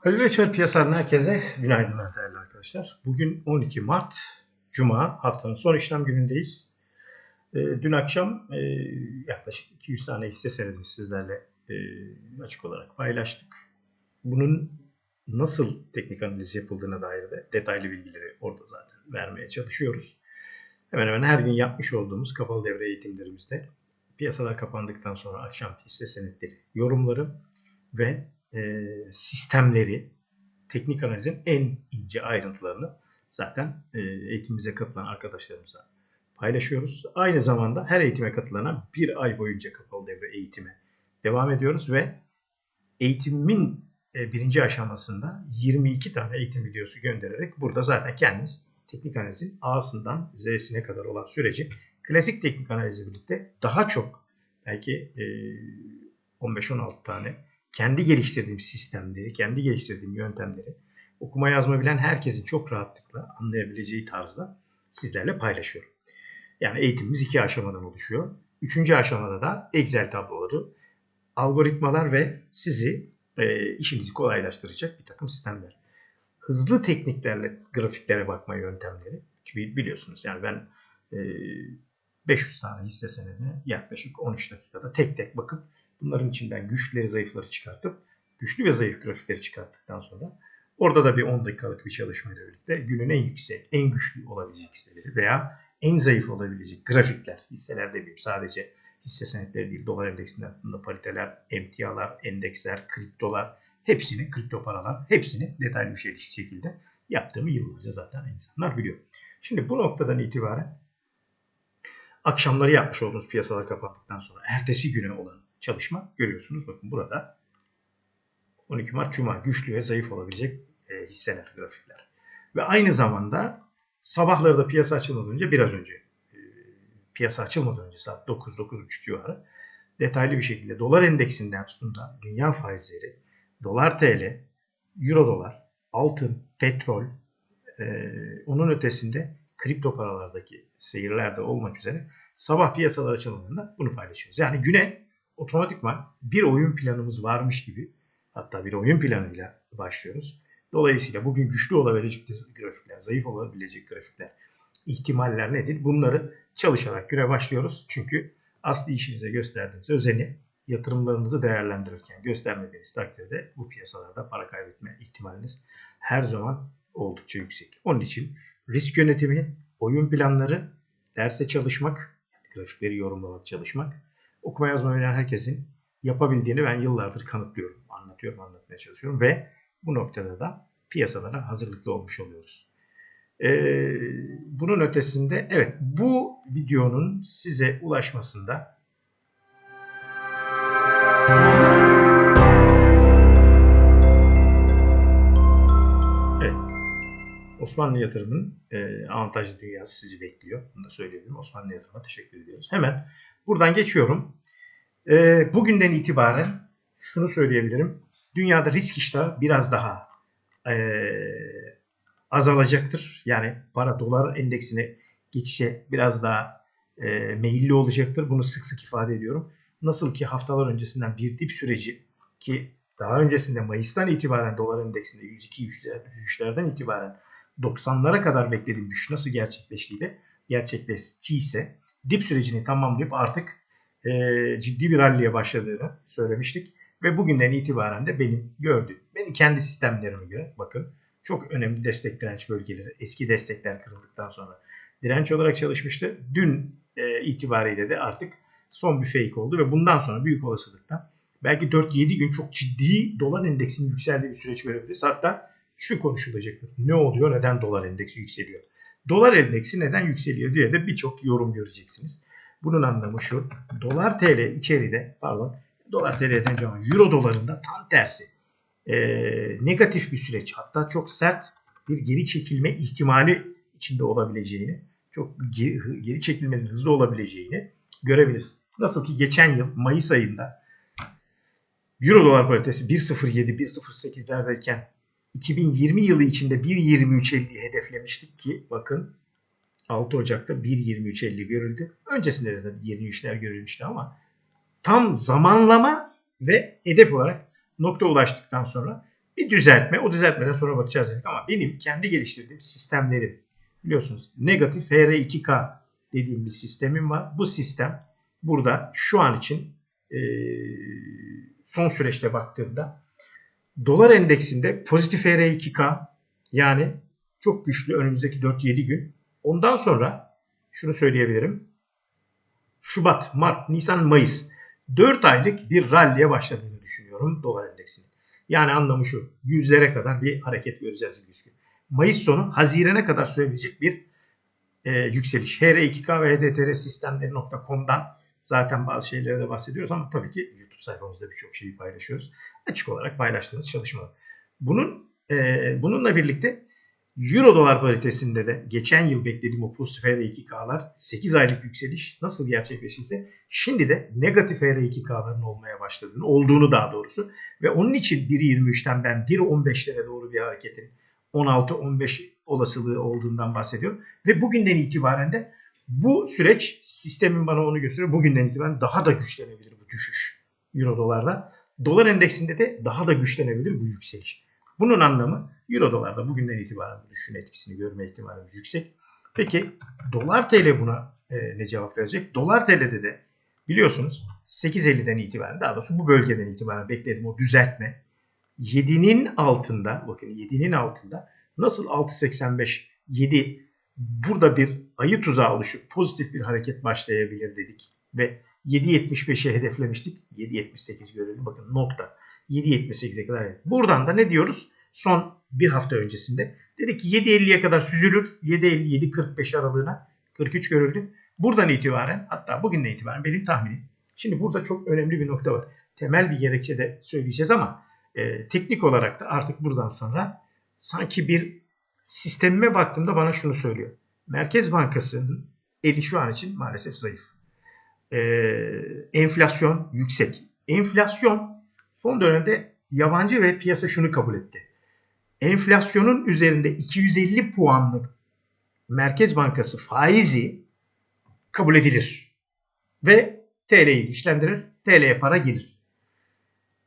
Hayırlı işler piyasalarına herkese günaydınlar değerli arkadaşlar. Bugün 12 Mart Cuma haftanın son işlem günündeyiz. Ee, dün akşam e, yaklaşık 200 tane hisse senedi sizlerle e, açık olarak paylaştık. Bunun nasıl teknik analiz yapıldığına dair de detaylı bilgileri orada zaten vermeye çalışıyoruz. Hemen hemen her gün yapmış olduğumuz kapalı devre eğitimlerimizde piyasalar kapandıktan sonra akşam hisse senetleri yorumları ve e, sistemleri, teknik analizin en ince ayrıntılarını zaten e, eğitimimize katılan arkadaşlarımıza paylaşıyoruz. Aynı zamanda her eğitime katılana bir ay boyunca kapalı devre eğitime devam ediyoruz ve eğitimin e, birinci aşamasında 22 tane eğitim videosu göndererek burada zaten kendiniz teknik analizin A'sından Z'sine kadar olan süreci klasik teknik analizle birlikte daha çok belki e, 15-16 tane kendi geliştirdiğim sistemleri, kendi geliştirdiğim yöntemleri okuma yazma bilen herkesin çok rahatlıkla anlayabileceği tarzda sizlerle paylaşıyorum. Yani eğitimimiz iki aşamadan oluşuyor. Üçüncü aşamada da Excel tabloları, algoritmalar ve sizi e, işinizi kolaylaştıracak bir takım sistemler. Hızlı tekniklerle grafiklere bakma yöntemleri ki biliyorsunuz yani ben e, 500 tane hisse senedine yaklaşık 13 dakikada tek tek bakıp bunların içinden güçleri zayıfları çıkartıp güçlü ve zayıf grafikleri çıkarttıktan sonra orada da bir 10 dakikalık bir çalışmayla birlikte günün en yüksek, en güçlü olabilecek hisseleri veya en zayıf olabilecek grafikler, hisseler demeyeyim sadece hisse senetleri değil, dolar endeksinde altında pariteler, emtialar, endeksler, kriptolar, hepsini, kripto paralar, hepsini detaylı bir şekilde yaptığımı yıllarca zaten insanlar biliyor. Şimdi bu noktadan itibaren akşamları yapmış olduğunuz piyasalar kapandıktan sonra ertesi güne olan çalışma görüyorsunuz. Bakın burada 12 Mart Cuma güçlü ve zayıf olabilecek e, hisseler, grafikler. Ve aynı zamanda sabahları da piyasa açılmadan önce biraz önce e, piyasa açılmadan önce saat 9-9.30 civarı detaylı bir şekilde dolar endeksinden tutun da dünya faizleri, dolar TL, euro dolar, altın, petrol, e, onun ötesinde kripto paralardaki seyirlerde olmak üzere sabah piyasalar açıldığında bunu paylaşıyoruz. Yani güne otomatikman bir oyun planımız varmış gibi hatta bir oyun planıyla başlıyoruz. Dolayısıyla bugün güçlü olabilecek grafikler, zayıf olabilecek grafikler, ihtimaller nedir? Bunları çalışarak güne başlıyoruz. Çünkü asli işinize gösterdiğiniz özeni yatırımlarınızı değerlendirirken göstermediğiniz takdirde bu piyasalarda para kaybetme ihtimaliniz her zaman oldukça yüksek. Onun için risk yönetimi, oyun planları, derse çalışmak, grafikleri yorumlamak, çalışmak, okuma yazma bilen herkesin yapabildiğini ben yıllardır kanıtlıyorum, anlatıyorum, anlatmaya çalışıyorum ve bu noktada da piyasalara hazırlıklı olmuş oluyoruz. Ee, bunun ötesinde evet bu videonun size ulaşmasında Osmanlı yatırımının e, avantajlı dünyası sizi bekliyor. Bunu da söyleyebilirim. Osmanlı yatırıma teşekkür ediyoruz. Hemen buradan geçiyorum. E, bugünden itibaren şunu söyleyebilirim. Dünyada risk iştahı biraz daha e, azalacaktır. Yani para dolar endeksine geçişe biraz daha e, meyilli olacaktır. Bunu sık sık ifade ediyorum. Nasıl ki haftalar öncesinden bir dip süreci ki daha öncesinde Mayıs'tan itibaren dolar endeksinde 102-103'lerden itibaren 90'lara kadar beklediğim düşüş nasıl gerçekleştiydi? Gerçekleştiyse dip sürecini tamamlayıp artık e, ciddi bir ralliye başladığını söylemiştik. Ve bugünden itibaren de benim gördüğüm, benim kendi sistemlerime göre bakın çok önemli destek direnç bölgeleri eski destekler kırıldıktan sonra direnç olarak çalışmıştı. Dün e, itibariyle de artık son bir fake oldu ve bundan sonra büyük olasılıkla belki 4-7 gün çok ciddi dolar endeksinin yükseldiği bir süreç görebiliriz. Hatta şu konuşulacaktır. Ne oluyor? Neden dolar endeksi yükseliyor? Dolar endeksi neden yükseliyor diye de birçok yorum göreceksiniz. Bunun anlamı şu. Dolar TL içeride pardon dolar TL'den cevap euro dolarında tam tersi. E, negatif bir süreç hatta çok sert bir geri çekilme ihtimali içinde olabileceğini çok geri, geri çekilmenin hızlı olabileceğini görebiliriz. Nasıl ki geçen yıl Mayıs ayında Euro dolar paritesi 1.07 1.08'lerdeyken 2020 yılı içinde 1.23.50 hedeflemiştik ki bakın 6 Ocak'ta 1.23.50 görüldü. Öncesinde de tabii 23'ler görülmüştü ama tam zamanlama ve hedef olarak nokta ulaştıktan sonra bir düzeltme. O düzeltmeden sonra bakacağız dedik ama benim kendi geliştirdiğim sistemlerim biliyorsunuz negatif HR2K dediğim bir sistemim var. Bu sistem burada şu an için e, son süreçte baktığımda dolar endeksinde pozitif HR2K yani çok güçlü önümüzdeki 4-7 gün. Ondan sonra şunu söyleyebilirim. Şubat, Mart, Nisan, Mayıs 4 aylık bir ralliye başladığını düşünüyorum dolar endeksinin. Yani anlamı şu. Yüzlere kadar bir hareket göreceğiz gözüküyor. Mayıs sonu Haziran'a kadar sürebilecek bir e, yükseliş. HR2K ve HDTR sistemleri.com'dan zaten bazı şeylere de bahsediyoruz ama tabii ki YouTube sayfamızda birçok şeyi paylaşıyoruz. Açık olarak paylaştığımız çalışmalar. Bunun e, bununla birlikte Euro dolar paritesinde de geçen yıl beklediğim o pozitif HR2K'lar 8 aylık yükseliş nasıl gerçekleşirse şimdi de negatif HR2K'ların olmaya başladığını, olduğunu daha doğrusu ve onun için 1.23'ten ben 1.15'lere doğru bir hareketin 16-15 olasılığı olduğundan bahsediyorum. Ve bugünden itibaren de bu süreç sistemin bana onu gösteriyor. Bugünden itibaren daha da güçlenebilir bu düşüş Euro dolarda. Dolar endeksinde de daha da güçlenebilir bu yükseliş. Bunun anlamı Euro dolarda bugünden itibaren bu düşüşün etkisini görme ihtimalimiz yüksek. Peki dolar TL buna e, ne cevap verecek? Dolar TL'de de biliyorsunuz 8.50'den itibaren daha doğrusu bu bölgeden itibaren bekledim o düzeltme 7'nin altında bakın 7'nin altında nasıl 6.85 7 burada bir ayı tuzağı oluşup pozitif bir hareket başlayabilir dedik ve 7.75'e hedeflemiştik. 7.78 görelim. Bakın nokta. 7.78'e kadar. Buradan da ne diyoruz? Son bir hafta öncesinde dedik ki 7.50'ye kadar süzülür. 7.50-7.45 aralığına 43 görüldü. Buradan itibaren hatta bugünden itibaren benim tahminim. Şimdi burada çok önemli bir nokta var. Temel bir gerekçe de söyleyeceğiz ama e, teknik olarak da artık buradan sonra sanki bir sistemime baktığımda bana şunu söylüyor. Merkez Bankası'nın eli şu an için maalesef zayıf. E, enflasyon yüksek. Enflasyon son dönemde yabancı ve piyasa şunu kabul etti. Enflasyonun üzerinde 250 puanlık Merkez Bankası faizi kabul edilir. Ve TL'yi güçlendirir. TL'ye para gelir.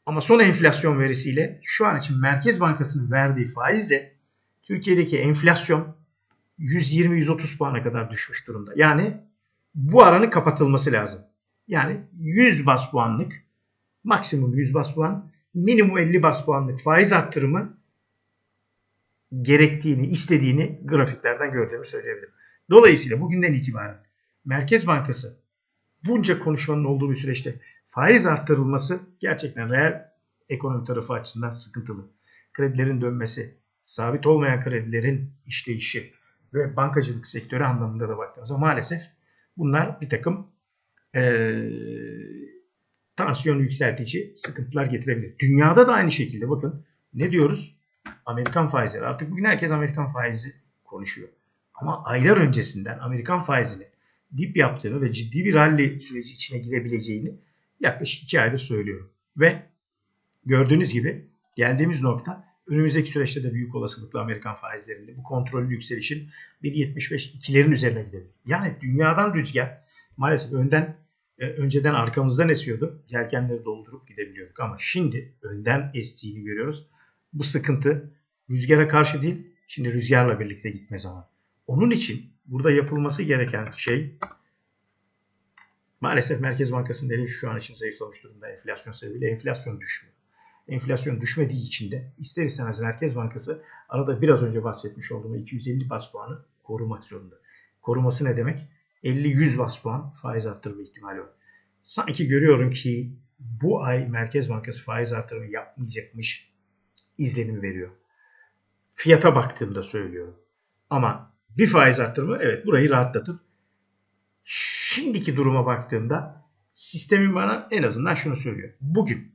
Ama son enflasyon verisiyle şu an için Merkez Bankası'nın verdiği faizle Türkiye'deki enflasyon 120-130 puana kadar düşmüş durumda. Yani bu aranın kapatılması lazım. Yani 100 bas puanlık maksimum 100 bas puan minimum 50 bas puanlık faiz arttırımı gerektiğini, istediğini grafiklerden gördüğümü söyleyebilirim. Dolayısıyla bugünden itibaren Merkez Bankası bunca konuşmanın olduğu bir süreçte faiz arttırılması gerçekten reel ekonomi tarafı açısından sıkıntılı. Kredilerin dönmesi, sabit olmayan kredilerin işleyişi ve bankacılık sektörü anlamında da baktığımızda maalesef bunlar bir takım e, tansiyon yükseltici sıkıntılar getirebilir. Dünyada da aynı şekilde bakın ne diyoruz? Amerikan faizleri. Artık bugün herkes Amerikan faizi konuşuyor. Ama aylar öncesinden Amerikan faizinin dip yaptığını ve ciddi bir rally süreci içine girebileceğini yaklaşık iki aydır söylüyorum. Ve gördüğünüz gibi geldiğimiz nokta önümüzdeki süreçte de büyük olasılıkla Amerikan faizlerinde bu kontrollü yükselişin 1.75-2'lerin üzerine gidebilir. Yani dünyadan rüzgar maalesef önden e, önceden arkamızdan esiyordu. Yelkenleri doldurup gidebiliyorduk ama şimdi önden estiğini görüyoruz. Bu sıkıntı rüzgara karşı değil, şimdi rüzgarla birlikte gitme zamanı. Onun için burada yapılması gereken şey maalesef Merkez Bankası'nın eli şu an için zayıflamış durumda enflasyon sebebiyle enflasyon düşmüyor. Enflasyon düşmediği için de ister istemez Merkez Bankası arada biraz önce bahsetmiş olduğum 250 bas puanı korumak zorunda. Koruması ne demek? 50-100 bas puan faiz arttırma ihtimali var. Sanki görüyorum ki bu ay Merkez Bankası faiz arttırımı yapmayacakmış izlenimi veriyor. Fiyata baktığımda söylüyorum. Ama bir faiz arttırma evet burayı rahatlatır. Şimdiki duruma baktığımda sistemin bana en azından şunu söylüyor. Bugün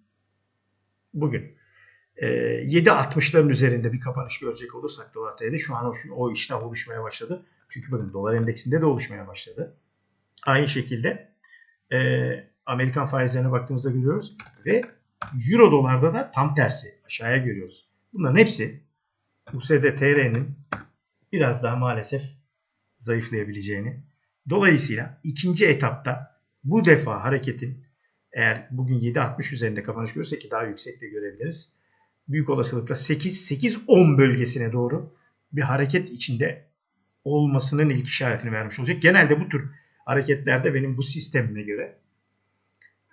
bugün e, 7.60'ların üzerinde bir kapanış görecek olursak dolar TL'de şu an o, o iştah oluşmaya başladı. Çünkü bakın dolar endeksinde de oluşmaya başladı. Aynı şekilde e, Amerikan faizlerine baktığımızda görüyoruz ve Euro dolarda da tam tersi aşağıya görüyoruz. Bunların hepsi USD TL'nin biraz daha maalesef zayıflayabileceğini. Dolayısıyla ikinci etapta bu defa hareketin eğer bugün 7.60 üzerinde kapanış görürse ki daha yüksek de görebiliriz. büyük olasılıkla 8-8-10 bölgesine doğru bir hareket içinde olmasının ilk işaretini vermiş olacak. Genelde bu tür hareketlerde benim bu sistemime göre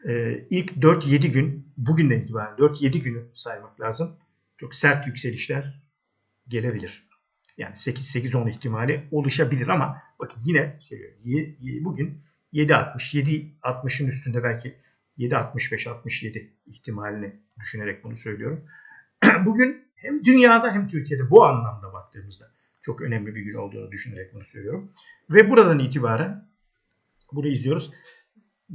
e, ilk 4-7 gün bugünden itibaren 4-7 günü saymak lazım. Çok sert yükselişler gelebilir. Yani 8-8-10 ihtimali oluşabilir ama bakın yine söylüyorum bugün 7.60 7.60'ın üstünde belki 7.65-67 ihtimalini düşünerek bunu söylüyorum. Bugün hem dünyada hem Türkiye'de bu anlamda baktığımızda çok önemli bir gün olduğunu düşünerek bunu söylüyorum. Ve buradan itibaren bunu izliyoruz.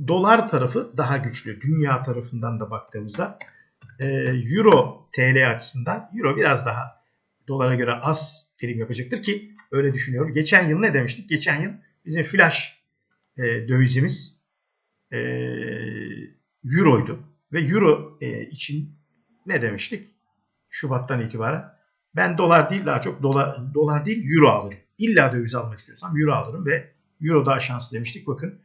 Dolar tarafı daha güçlü. Dünya tarafından da baktığımızda e, Euro TL açısından Euro biraz daha dolara göre az prim yapacaktır ki öyle düşünüyorum. Geçen yıl ne demiştik? Geçen yıl bizim flash e, dövizimiz e, Euro'ydu. Ve Euro e, için ne demiştik? Şubat'tan itibaren ben dolar değil daha çok dolar, dolar değil euro alırım. İlla döviz almak istiyorsam euro alırım ve euro daha şanslı demiştik. Bakın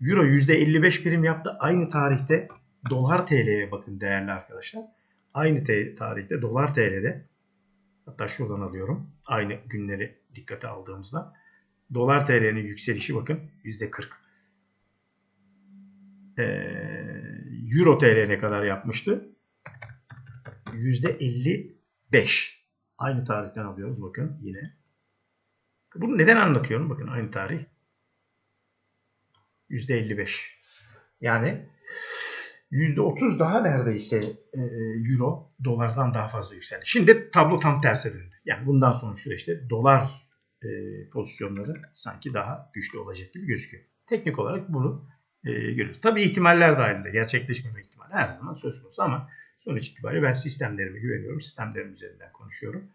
euro %55 prim yaptı. Aynı tarihte dolar TL'ye bakın değerli arkadaşlar. Aynı tarihte dolar TL'de hatta şuradan alıyorum. Aynı günleri dikkate aldığımızda dolar TL'nin yükselişi bakın %40. Ee, euro TL ne kadar yapmıştı? %55. Aynı tarihten alıyoruz bakın yine. Bunu neden anlatıyorum? Bakın aynı tarih. %55. Yani %30 daha neredeyse e, euro dolardan daha fazla yükseldi. Şimdi tablo tam terse döndü. Yani bundan sonraki süreçte dolar e, pozisyonları sanki daha güçlü olacak gibi gözüküyor. Teknik olarak bunu e, görüyoruz. Tabii ihtimaller dahilinde gerçekleşmeme ihtimali her zaman söz konusu ama Sonuç itibariyle ben sistemlerime güveniyorum. Sistemlerim üzerinden konuşuyorum.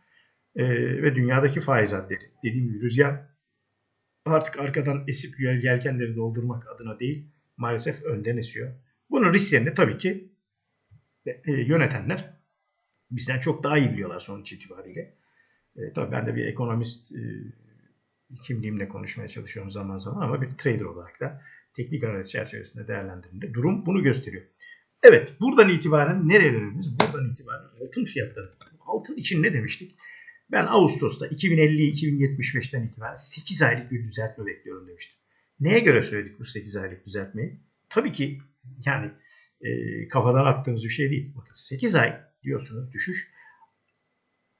Ee, ve dünyadaki faiz adleri. Dediğim gibi rüzgar artık arkadan esip yelkenleri doldurmak adına değil maalesef önden esiyor. Bunun risklerini tabii ki e, yönetenler bizden çok daha iyi biliyorlar sonuç itibariyle. E, tabii ben de bir ekonomist e, kimliğimle konuşmaya çalışıyorum zaman zaman ama bir trader olarak da teknik analiz çerçevesinde değerlendirdiğimde durum bunu gösteriyor. Evet buradan itibaren dönüyoruz? Buradan itibaren altın fiyatları. Altın için ne demiştik? Ben Ağustos'ta 2050-2075'ten itibaren 8 aylık bir düzeltme bekliyorum demiştim. Neye göre söyledik bu 8 aylık düzeltmeyi? Tabii ki yani e, kafadan attığımız bir şey değil. Bakın 8 ay diyorsunuz düşüş.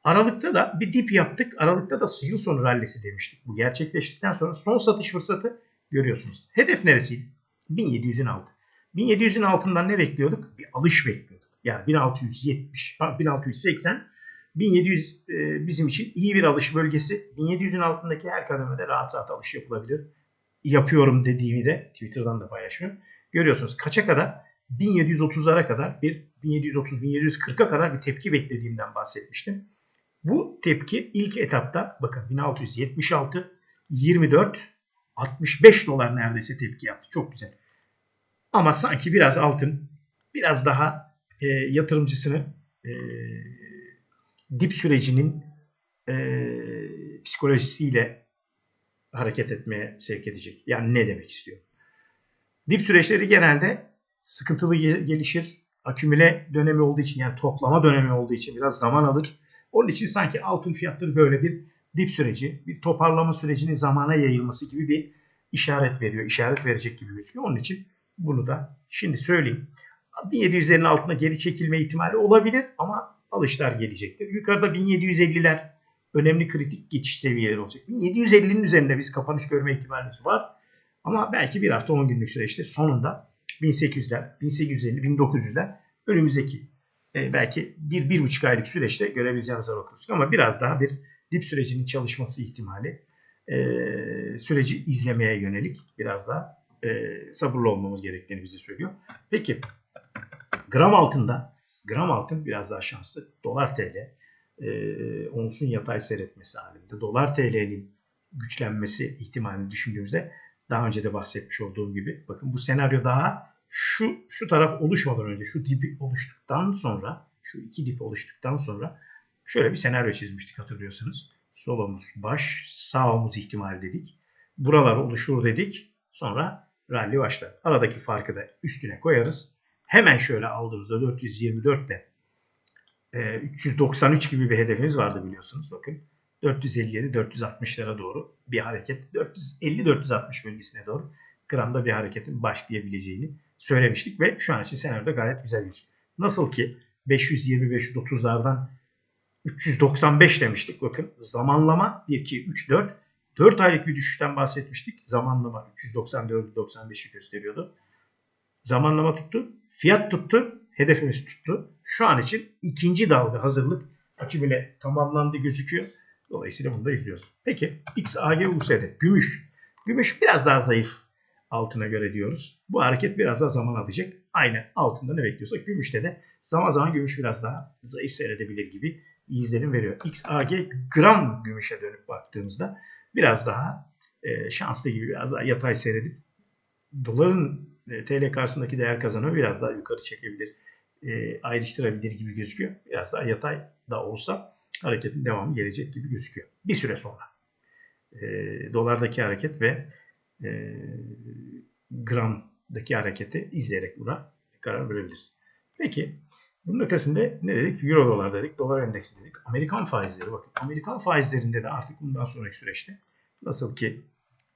Aralıkta da bir dip yaptık. Aralıkta da yıl sonu rallisi demiştik. Bu gerçekleştikten sonra son satış fırsatı görüyorsunuz. Hedef neresiydi? 1700'ün altı. 1700'ün altından ne bekliyorduk? Bir alış bekliyorduk. Yani 1670, 1680, 1700 e, bizim için iyi bir alış bölgesi. 1700'ün altındaki her kademede rahat rahat alış yapılabilir. Yapıyorum dediğimi de Twitter'dan da paylaşıyorum. Görüyorsunuz kaça kadar? 1730'lara kadar bir 1730-1740'a kadar bir tepki beklediğimden bahsetmiştim. Bu tepki ilk etapta bakın 1676, 24, 65 dolar neredeyse tepki yaptı. Çok güzel. Ama sanki biraz altın biraz daha e, yatırımcısını e, dip sürecinin e, psikolojisiyle hareket etmeye sevk edecek. Yani ne demek istiyor? Dip süreçleri genelde sıkıntılı gelişir. Akümüle dönemi olduğu için yani toplama dönemi olduğu için biraz zaman alır. Onun için sanki altın fiyatları böyle bir dip süreci, bir toparlama sürecinin zamana yayılması gibi bir işaret veriyor. işaret verecek gibi gözüküyor. Onun için bunu da şimdi söyleyeyim. 1750'lerin altına geri çekilme ihtimali olabilir ama alışlar gelecektir. Yukarıda 1750'ler önemli kritik geçiş seviyeleri olacak. 1750'nin üzerinde biz kapanış görme ihtimalimiz var. Ama belki bir hafta 10 günlük süreçte sonunda 1800'ler, 1850, 1900'ler önümüzdeki e, belki bir, bir buçuk aylık süreçte görebileceğimiz okuruz. Ama biraz daha bir dip sürecinin çalışması ihtimali e, süreci izlemeye yönelik biraz daha e, sabırlı olmamız gerektiğini bize söylüyor. Peki gram altında gram altın biraz daha şanslı. Dolar TL e, onsun yatay seyretmesi halinde. Dolar TL'nin güçlenmesi ihtimalini düşündüğümüzde daha önce de bahsetmiş olduğum gibi bakın bu senaryo daha şu şu taraf oluşmadan önce şu dibi oluştuktan sonra şu iki dip oluştuktan sonra şöyle bir senaryo çizmiştik hatırlıyorsanız. Sol omuz baş, sağ omuz ihtimali dedik. Buralar oluşur dedik. Sonra rally başlar. Aradaki farkı da üstüne koyarız. Hemen şöyle aldığımızda 424 ile e, 393 gibi bir hedefimiz vardı biliyorsunuz. Bakın 457-460'lara doğru bir hareket 450-460 bölgesine doğru gramda bir hareketin başlayabileceğini söylemiştik ve şu an için senaryoda gayet güzel gözüküyor. Nasıl ki 520-530'lardan 395 demiştik. Bakın zamanlama 1, 2, 3, 4. 4 aylık bir düşüşten bahsetmiştik. Zamanlama 394-95'i gösteriyordu. Zamanlama tuttu. Fiyat tuttu. Hedefimiz tuttu. Şu an için ikinci dalga hazırlık akümüle tamamlandı gözüküyor. Dolayısıyla bunu da izliyoruz. Peki XAG USD gümüş. Gümüş biraz daha zayıf altına göre diyoruz. Bu hareket biraz daha zaman alacak. Aynı altında ne bekliyorsak gümüşte de zaman zaman gümüş biraz daha zayıf seyredebilir gibi izlenim veriyor. XAG gram gümüşe dönüp baktığımızda biraz daha e, şanslı gibi biraz daha yatay seyredip doların e, TL karşısındaki değer kazanımı biraz daha yukarı çekebilir, e, ayrıştırabilir gibi gözüküyor. Biraz daha yatay da olsa hareketin devamı gelecek gibi gözüküyor. Bir süre sonra. E, dolardaki hareket ve e, gramdaki hareketi izleyerek buna karar verebiliriz. Peki bunun ötesinde ne dedik? Euro dolar dedik, dolar endeksi dedik. Amerikan faizleri bakın. Amerikan faizlerinde de artık bundan sonraki süreçte nasıl ki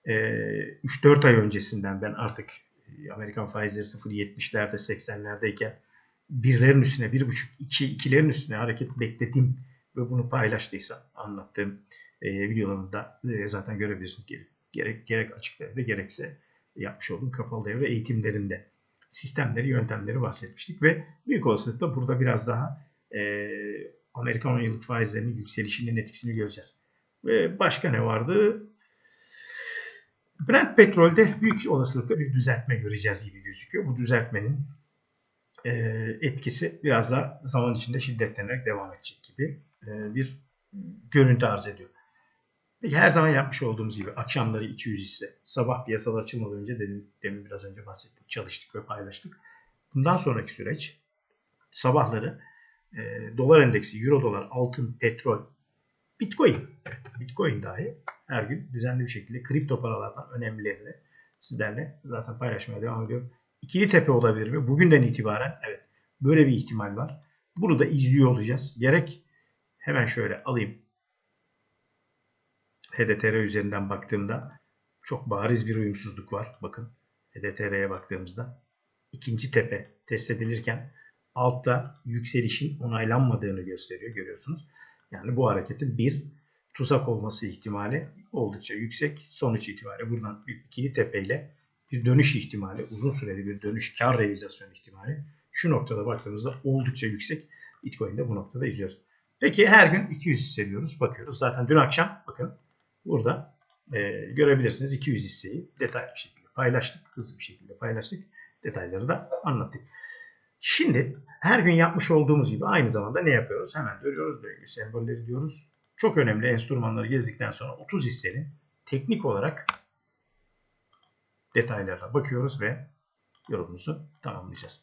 e, 3-4 ay öncesinden ben artık e, Amerikan faizleri 0.70'lerde 80'lerdeyken birlerin üstüne, bir buçuk, iki, ikilerin üstüne hareket bekledim ve bunu paylaştıysam anlattığım e, videolarımda e, zaten görebilirsiniz. Gerek, gerek, gerek açık gerekse yapmış olduğum kapalı devre eğitimlerinde sistemleri, yöntemleri bahsetmiştik ve büyük olasılıkla burada biraz daha e, Amerikan 10 yıllık faizlerinin yükselişinin etkisini göreceğiz. Ve başka ne vardı? Brent petrolde büyük olasılıkla bir düzeltme göreceğiz gibi gözüküyor. Bu düzeltmenin e, etkisi biraz da zaman içinde şiddetlenerek devam edecek gibi e, bir görüntü arz ediyor. Peki her zaman yapmış olduğumuz gibi akşamları 200 ise sabah piyasalar açılmadan önce demin, demin biraz önce bahsettik çalıştık ve paylaştık. Bundan sonraki süreç sabahları e, dolar endeksi, euro dolar, altın, petrol, bitcoin, bitcoin dahi her gün düzenli bir şekilde kripto paralardan önemlilerini sizlerle zaten paylaşmaya devam ediyorum. İkili tepe olabilir mi? Bugünden itibaren evet böyle bir ihtimal var. Bunu da izliyor olacağız. Gerek hemen şöyle alayım HDTR üzerinden baktığımda çok bariz bir uyumsuzluk var. Bakın HDTR'ye baktığımızda ikinci tepe test edilirken altta yükselişin onaylanmadığını gösteriyor görüyorsunuz. Yani bu hareketin bir tuzak olması ihtimali oldukça yüksek. Sonuç itibariyle buradan ikili tepeyle bir dönüş ihtimali, uzun süreli bir dönüş kar realizasyon ihtimali şu noktada baktığımızda oldukça yüksek. Bitcoin'de bu noktada izliyoruz. Peki her gün 200 hissediyoruz. Bakıyoruz. Zaten dün akşam bakın Burada e, görebilirsiniz 200 hisseyi detaylı bir şekilde paylaştık. Hızlı bir şekilde paylaştık. Detayları da anlattık. Şimdi her gün yapmış olduğumuz gibi aynı zamanda ne yapıyoruz? Hemen görüyoruz döngü sembolleri diyoruz. Çok önemli enstrümanları gezdikten sonra 30 hissenin teknik olarak detaylarına bakıyoruz ve yorumumuzu tamamlayacağız.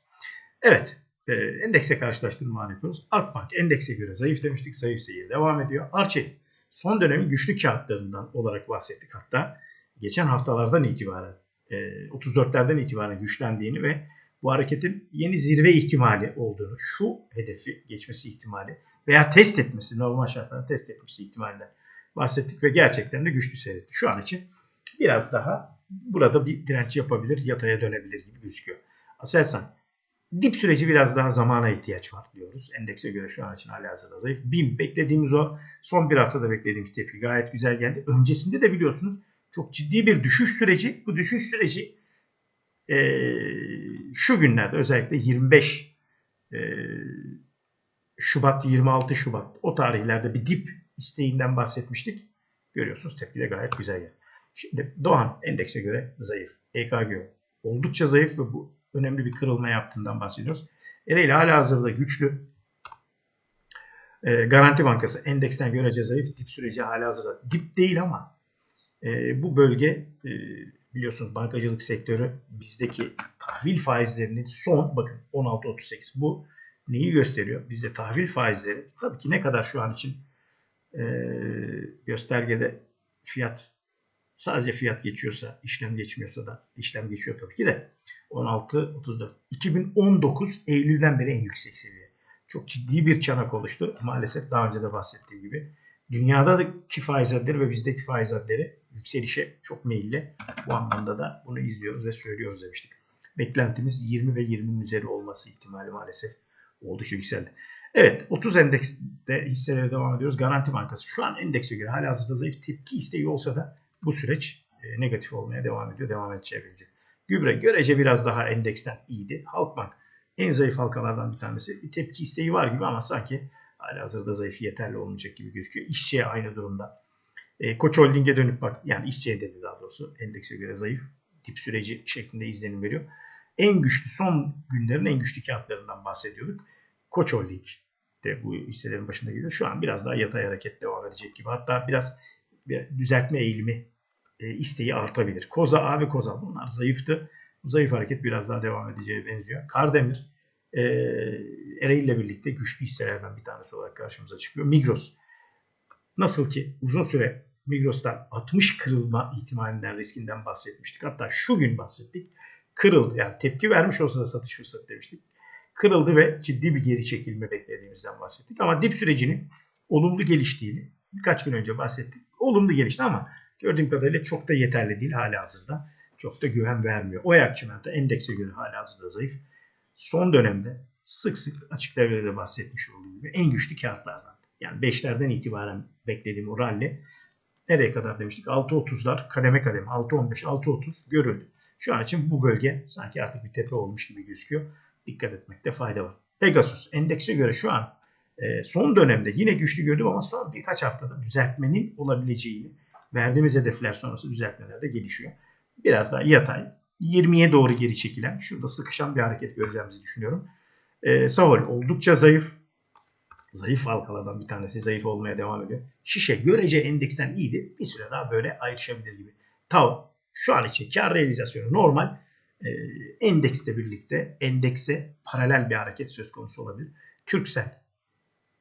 Evet, e, endekse karşılaştırma yapıyoruz. Akbank endekse göre zayıf demiştik, zayıf seyir devam ediyor. Arçelik son dönemin güçlü kağıtlarından olarak bahsettik. Hatta geçen haftalardan itibaren 34'lerden e, itibaren güçlendiğini ve bu hareketin yeni zirve ihtimali olduğunu, şu hedefi geçmesi ihtimali veya test etmesi, normal şartlarda test etmesi ihtimalinden bahsettik ve gerçekten de güçlü seyretti. Şu an için biraz daha burada bir direnç yapabilir, yataya dönebilir gibi gözüküyor. Aselsan Dip süreci biraz daha zamana ihtiyaç var diyoruz. Endekse göre şu an için hala hazırda zayıf. BİM beklediğimiz o son bir haftada beklediğimiz tepki gayet güzel geldi. Öncesinde de biliyorsunuz çok ciddi bir düşüş süreci. Bu düşüş süreci e, şu günlerde özellikle 25 e, Şubat 26 Şubat o tarihlerde bir dip isteğinden bahsetmiştik. Görüyorsunuz tepki de gayet güzel geldi. Şimdi Doğan endekse göre zayıf. EKG oldukça zayıf ve bu önemli bir kırılma yaptığından bahsediyoruz. Ereğli hala hazırda güçlü. E, Garanti Bankası endeksten görece zayıf. Dip süreci hala hazırda. Dip değil ama e, bu bölge e, biliyorsunuz bankacılık sektörü bizdeki tahvil faizlerinin son bakın 16.38 bu neyi gösteriyor? Bizde tahvil faizleri tabii ki ne kadar şu an için e, göstergede fiyat Sadece fiyat geçiyorsa, işlem geçmiyorsa da işlem geçiyor tabii ki de 16 34 2019 Eylül'den beri en yüksek seviye. çok ciddi bir çanak oluştu. Maalesef daha önce de bahsettiğim gibi. Dünyadaki faiz hadleri ve bizdeki faiz hadleri yükselişe çok meyilli. Bu anlamda da bunu izliyoruz ve söylüyoruz demiştik. Beklentimiz 20 ve 20'nin üzeri olması ihtimali maalesef oldukça yükseldi. Evet 30 endekste hisselere devam ediyoruz. Garanti Bankası şu an endekse göre hala hazırda zayıf tepki isteği olsa da bu süreç e, negatif olmaya devam ediyor. Devam edeceği bence. Gübre görece biraz daha endeksten iyiydi. Halkbank en zayıf halkalardan bir tanesi. Bir tepki isteği var gibi ama sanki hala hazırda zayıf yeterli olmayacak gibi gözüküyor. İşçiye aynı durumda. E, Koç Holding'e dönüp bak yani işçiye dedi daha doğrusu endekse göre zayıf dip süreci şeklinde izlenim veriyor. En güçlü son günlerin en güçlü kağıtlarından bahsediyorduk. Koç Holding de bu hisselerin başında geliyor. Şu an biraz daha yatay hareket devam edecek gibi. Hatta biraz bir düzeltme eğilimi e, isteği artabilir. Koza A ve Koza bunlar zayıftı. Zayıf hareket biraz daha devam edeceğe benziyor. Kardemir e, Ereğli ile birlikte güçlü hisselerden bir tanesi olarak karşımıza çıkıyor. Migros nasıl ki uzun süre Migros'tan 60 kırılma ihtimalinden riskinden bahsetmiştik. Hatta şu gün bahsettik. Kırıldı. Yani tepki vermiş olsa da satış fırsatı demiştik. Kırıldı ve ciddi bir geri çekilme beklediğimizden bahsettik. Ama dip sürecinin olumlu geliştiğini birkaç gün önce bahsettik. Olumlu gelişti ama gördüğüm kadarıyla çok da yeterli değil hala hazırda. Çok da güven vermiyor. Oyak çimento endekse göre hala hazırda zayıf. Son dönemde sık sık açık devrede bahsetmiş olduğum gibi en güçlü kağıtlardan. Yani 5'lerden itibaren beklediğim o rally nereye kadar demiştik? 6.30'lar kademe kademe 6.15 6.30 görüldü. Şu an için bu bölge sanki artık bir tepe olmuş gibi gözüküyor. Dikkat etmekte fayda var. Pegasus endekse göre şu an e, son dönemde yine güçlü gördüm ama son birkaç haftada düzeltmenin olabileceğini verdiğimiz hedefler sonrası düzeltmeler de gelişiyor. Biraz daha yatay 20'ye doğru geri çekilen şurada sıkışan bir hareket göreceğimizi düşünüyorum. E, Savol oldukça zayıf. Zayıf halkalardan bir tanesi zayıf olmaya devam ediyor. Şişe görece endeksten iyiydi. Bir süre daha böyle ayrışabilir gibi. Tav şu an için kar realizasyonu normal. E, endeksle birlikte endekse paralel bir hareket söz konusu olabilir. Türksel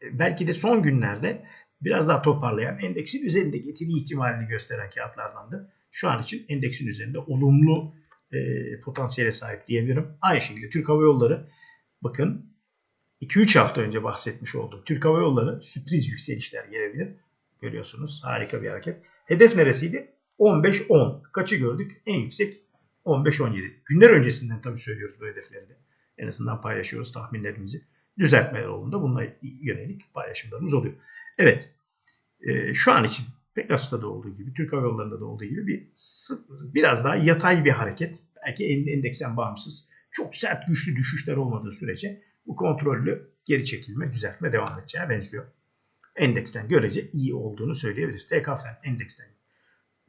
e, belki de son günlerde biraz daha toparlayan endeksin üzerinde getiri ihtimalini gösteren kağıtlardandı. Şu an için endeksin üzerinde olumlu e, potansiyele sahip diyebilirim. Aynı şekilde Türk Hava Yolları bakın 2-3 hafta önce bahsetmiş oldum. Türk Hava Yolları sürpriz yükselişler gelebilir. Görüyorsunuz harika bir hareket. Hedef neresiydi? 15-10. Kaçı gördük? En yüksek 15-17. Günler öncesinden tabii söylüyoruz bu hedefleri de. En azından paylaşıyoruz tahminlerimizi. Düzeltmeler olduğunda bununla yönelik paylaşımlarımız oluyor. Evet. E, şu an için Pegasus'ta da olduğu gibi, Türk Hava Yolları'nda da olduğu gibi bir biraz daha yatay bir hareket. Belki endeksten bağımsız. Çok sert güçlü düşüşler olmadığı sürece bu kontrollü geri çekilme, düzeltme devam edeceğine benziyor. Endeksten görece iyi olduğunu söyleyebiliriz. TKFN endeksten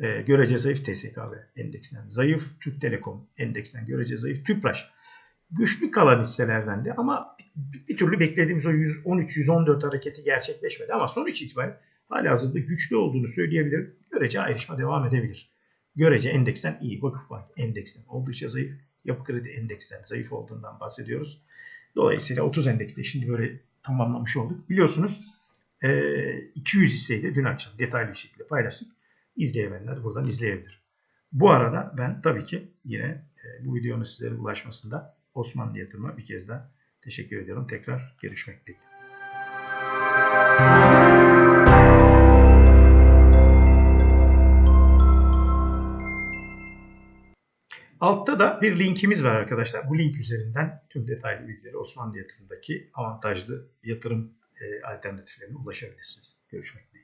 e, görece zayıf TSKB endeksten zayıf. Türk Telekom endeksten görece zayıf. Tüpraş güçlü kalan hisselerden de ama bir, bir türlü beklediğimiz o 113-114 hareketi gerçekleşmedi. Ama sonuç itibariyle hala hazırda güçlü olduğunu söyleyebilirim. Görece ayrışma devam edebilir. Görece endeksten iyi. Vakıfbank endeksten oldukça zayıf. Yapı kredi endeksten zayıf olduğundan bahsediyoruz. Dolayısıyla 30 endekste şimdi böyle tamamlamış olduk. Biliyorsunuz 200 hisseyi de dün akşam detaylı bir şekilde paylaştık. İzleyemeyenler buradan izleyebilir. Bu arada ben tabii ki yine bu videonun sizlere ulaşmasında Osmanlı Yatırım'a bir kez daha teşekkür ediyorum. Tekrar görüşmek dileğiyle. Altta da bir linkimiz var arkadaşlar. Bu link üzerinden tüm detaylı bilgileri Osmanlı Yatırım'daki avantajlı yatırım alternatiflerine ulaşabilirsiniz. Görüşmek dileğiyle.